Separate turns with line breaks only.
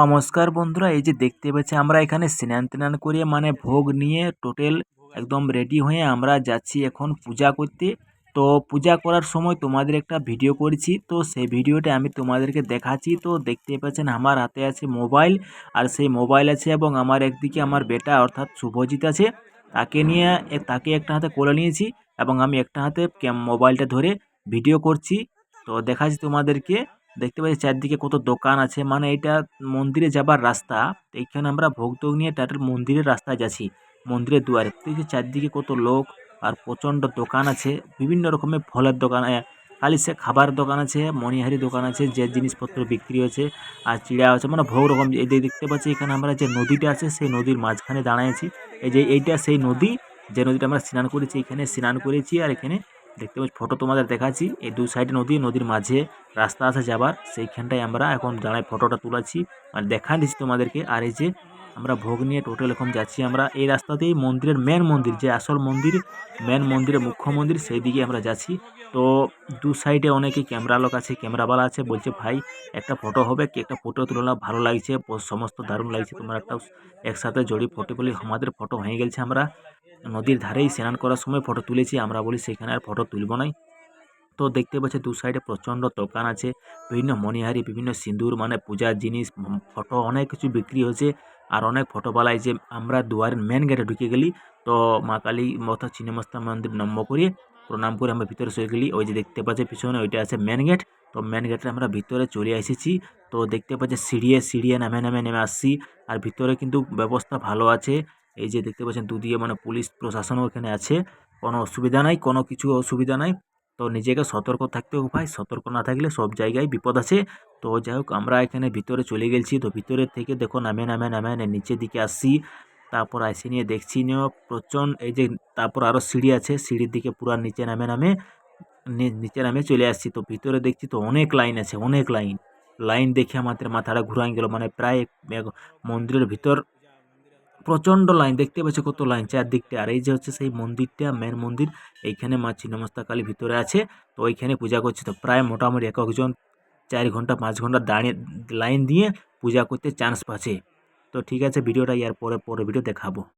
নমস্কার বন্ধুরা, এই যে দেখতে পাচ্ছি আমরা এখানে স্নান টান করে মানে ভোগ নিয়ে টোটাল একদম রেডি হয়ে আমরা যাচ্ছি এখন পূজা করতে। তো পূজা করার সময় তোমাদের একটা ভিডিও করেছি, তো সেই ভিডিওটা আমি তোমাদেরকে দেখাচ্ছি। তো দেখতে পাচ্ছেন আমার হাতে আছে মোবাইল আর সেই মোবাইল আছে এবং আমার একদিকে আমার বেটা অর্থাৎ শুভজিৎ আছে। তাকে নিয়ে তাকে একটা হাতে কোলে নিয়েছি এবং আমি একটা হাতে মোবাইলটা ধরে ভিডিও করছি। তো দেখাচ্ছি তোমাদেরকে। দেখতে পাচ্ছি চারদিকে কত দোকান আছে। মানে এটা মন্দিরে যাবার রাস্তা। এইখানে আমরা ভোগ টোগ নিয়ে টাটার মন্দিরের রাস্তায় যাচ্ছি, মন্দিরের দুয়ারে। দেখছি চারদিকে কত লোক আর প্রচণ্ড দোকান আছে। বিভিন্ন রকমের ফলের দোকান খালি সে খাবার দোকান আছে, মণিহারি দোকান আছে, যে জিনিসপত্র বিক্রি হচ্ছে আর চিড়া আছে। মানে ভোগ রকম। এই দেখতে পাচ্ছি এখানে আমরা যে নদীটা আছে, সেই নদীর মাঝখানে দাঁড়াইছি এই যে এইটা সেই নদী, যে নদীটা আমরা স্নান করেছি, এখানে স্নান করেছি আর এখানে দেখতে পাচ্ছি ফটো তোমাদের দেখাচ্ছি। এই দু সাইডে নদী, নদীর মাঝে রাস্তা আছে যাবার। সেইখানটায় আমরা এখন দাঁড়ায় ফটোটা তুলাচ্ছি মানে দেখা দিচ্ছি তোমাদেরকে। আর এই যে আমরা ভোগ নিয়ে টোটাল এখন যাচ্ছি আমরা। এই রাস্তাতেই মন্দিরের মেন মন্দির, যে আসল মন্দির মেন মন্দিরের মুখ্য মন্দির সেই দিকে আমরা যাচ্ছি। তো দু সাইডে অনেকে ক্যামেরা লোক আছে ক্যামেরাওয়ালা আছে। বলছে, ভাই, একটা ফটো হবে, কি একটা ফটো তুলনা ভালো লাগছে? সমস্ত দারুণ লাগছে। তোমার একটা একসাথে জড়ি ফটো বলি আমাদের ফটো হয়ে গেছে আমরা। নদীর ধারেই স্নান করার সময় ফটো তুলেছি, আমরা বলি সেখানে আর ফটো তুলব নাই। তো দেখতে পাচ্ছি দু সাইডে প্রচণ্ড দোকান আছে, বিভিন্ন মণিহারি, বিভিন্ন সিঁদুর মানে পূজার জিনিস ফটো অনেক কিছু বিক্রি হয়েছে আর অনেক ফটোওয়ালায় যে আমরা দুয়ারের মেন গেটে ঢুকে গেলি, তো মা কালী মথা চিনেমস্তা মন্দির নম্ব করে প্রণাম করে আমরা ভিতরে চলে গেলি। ওই যে দেখতে পাচ্ছি পিছনে ওইটা আছে মেন গেট তো মেন গেটে আমরা ভিতরে চলে এসেছি, তো দেখতে পাচ্ছি সিঁড়িয়ে সিঁড়িয়ে নামে নামে নেমে আসছি, আর ভিতরে কিন্তু ব্যবস্থা ভালো আছে। এই যে দেখতে পাচ্ছেন দুদিকে মানে পুলিশ প্রশাসনও এখানে আছে। কোনো অসুবিধা নাই, কোনো কিছু অসুবিধা নাই। তো নিজেকে সতর্ক থাকতে হবে ভাই, সতর্ক না থাকলে সব জায়গায় বিপদ আছে। তো যাই হোক, আমরা এখানে ভিতরে চলে গেছি। তো ভিতরের থেকে দেখো নামে নামে নামে নিচের দিকে আসছি। তারপর আসি নিয়ে দেখছি নিয়ে প্রচণ্ড এই যে তারপর আরও সিঁড়ি আছে। সিঁড়ির দিকে পুরা নিচে নামে নামে নিচে নামে চলে আসছি। তো ভিতরে দেখছি তো অনেক লাইন আছে, অনেক লাইন। লাইন দেখে আমাদের মাথাটা ঘুরাই গেল। মানে প্রায় মন্দিরের ভিতর প্রচণ্ড লাইন, দেখতে পাচ্ছি কত লাইন চারদিকটা। আর এই যে হচ্ছে সেই মন্দিরটা মেন মন্দির, এইখানে মা ছিন্নমস্তা কালী ভিতরে আছে। তো ওইখানে পূজা করছে। তো প্রায় মোটামুটি এক একজন চার ঘণ্টা, পাঁচ ঘণ্টা দাঁড়িয়ে, লাইন দিয়ে পূজা করতে চান্স পাচ্ছে। তো ঠিক আছে, ভিডিওটা ইয়ার পরে পরে ভিডিও দেখাবো।